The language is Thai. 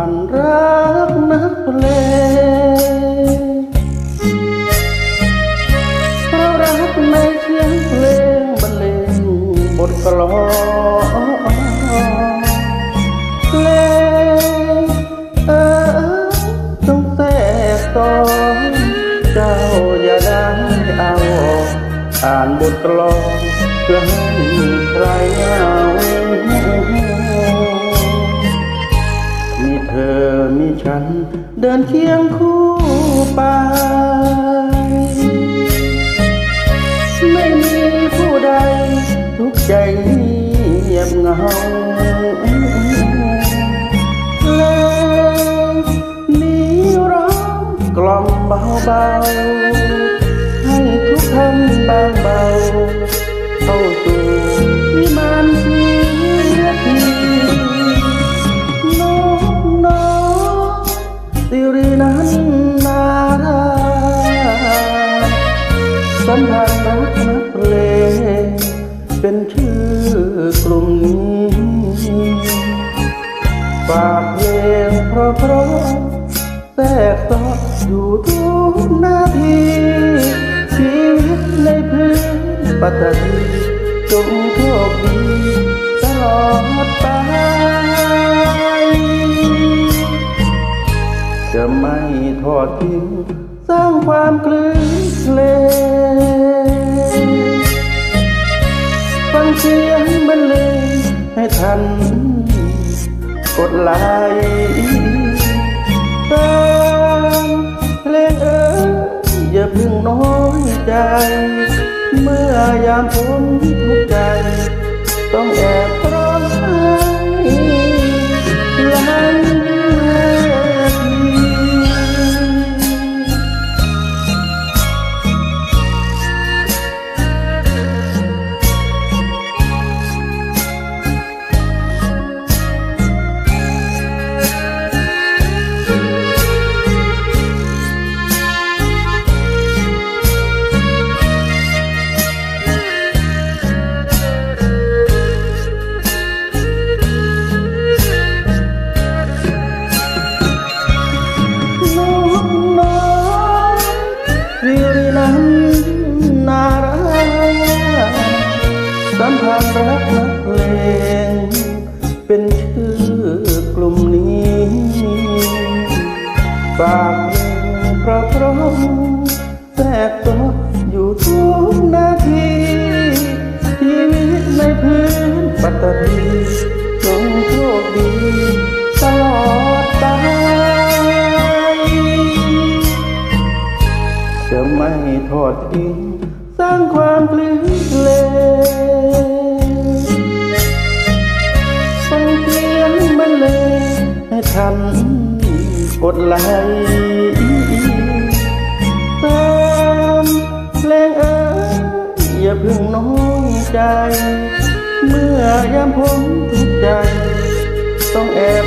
បានរាកណាស់ផ្លែប្ររាកនៃជាងភ្លេងបលេងបុតក្លោភ្លេងអើចង់តែតចៅយ៉ាដាអោអានបុតក្លោភ្លេង เดินเคียงคู่ไป ไม่มีผู้ใด ทุกใจเงียบเหงาเลยนี้ร้องกล่อมเบาๆให้ทุกท่านบางเบาเข้าสู่ สัมพันธ์รักนักเลงเป็นชื่อกลุ่มนี้ฝากเพลงเพราะเพราะแทรกซอดอยู่ทุกนาทีชีวิตในพื้นปัตตานีจงโชคดีตลอดไปจะไม่ทอดทิ้ง สร้างความคลื่นเคลงฟังเสียงบรรเลงให้ทัน กดไลค์ตามเพลงเอ๋ยอย่าเพิ่งน้อยใจ เมื่อยามพ้นทุกใจ ทอดทิ้งสร้างความคลื่นเลฟังเสียงบรรเลงให้ทันกดไหลตามเพลงเอ๋ยอย่าเพิ่งน้อยใจ เมื่อยามผมทุกใจ ต้องแอบ